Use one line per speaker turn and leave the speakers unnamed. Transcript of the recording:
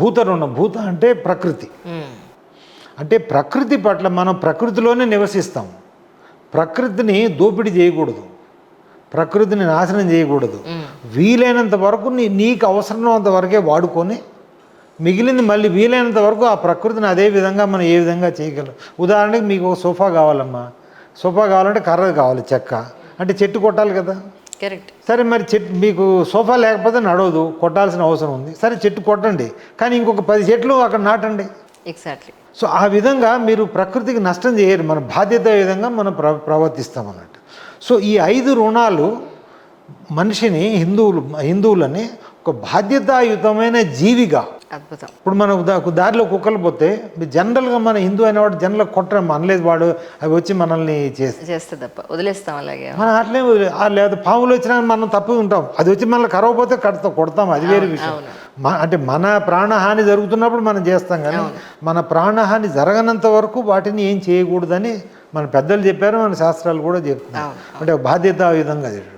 భూత రుణం భూత అంటే ప్రకృతి. అంటే ప్రకృతి పట్ల మనం ప్రకృతిలోనే నివసిస్తాం. ప్రకృతిని దోపిడీ చేయకూడదు. ప్రకృతిని నాశనం చేయకూడదు. వీలైనంత వరకు నీ నీకు అవసరమైనంత వరకే వాడుకొని మిగిలింది మళ్ళీ వీలైనంత వరకు ఆ ప్రకృతిని అదే విధంగా మనం ఏ విధంగా చేయగలం? ఉదాహరణకి మీకు ఒక సోఫా కావాలమ్మా. సోఫా కావాలంటే కర్ర కావాలి చెక్క. అంటే చెట్టు కొట్టాలి కదా.
కరెక్ట్.
సరే మరి చెట్టు మీకు సోఫా లేకపోతే నడవదు కొట్టాల్సిన అవసరం ఉంది. సరే చెట్టు కొట్టండి. కానీ ఇంకొక పది చెట్లు అక్కడ నాటండి.
ఎగ్జాక్ట్లీ
సో ఆ విధంగా మీరు ప్రకృతికి నష్టం చేయరు మన బాధ్యత విధంగా మనం ప్ర ప్రవర్తిస్తాం అన్నట్టు. సో ఈ ఐదు రుణాలు మనిషిని హిందువులు హిందువులని ఒక బాధ్యతాయుతమైన జీవిగా
అద్భుతం.
ఇప్పుడు మనం దారిలో కుక్కలు పోతే జనరల్గా మన హిందూ అనేవాడు జనరల్ కొట్టడం అనలేదు వాడు అవి వచ్చి మనల్ని చేస్తే
చేస్తే తప్ప వదిలేస్తాం అలాగే.
మనం అట్లే లేదా పాములు వచ్చినా మనం తప్పు ఉంటాం. అది వచ్చి మనల్ని కరవపోతే కడతాం కొడతాం అది వేరే విషయం. అంటే మన ప్రాణహాని జరుగుతున్నప్పుడు మనం చేస్తాం కానీ మన ప్రాణహాని జరగనంత వరకు వాటిని ఏం చేయకూడదని మన పెద్దలు చెప్పారు మన శాస్త్రాలు కూడా చెప్తున్నాయి.
అవును.
అంటే బాధ్యత ఆ విధంగా చెప్పారు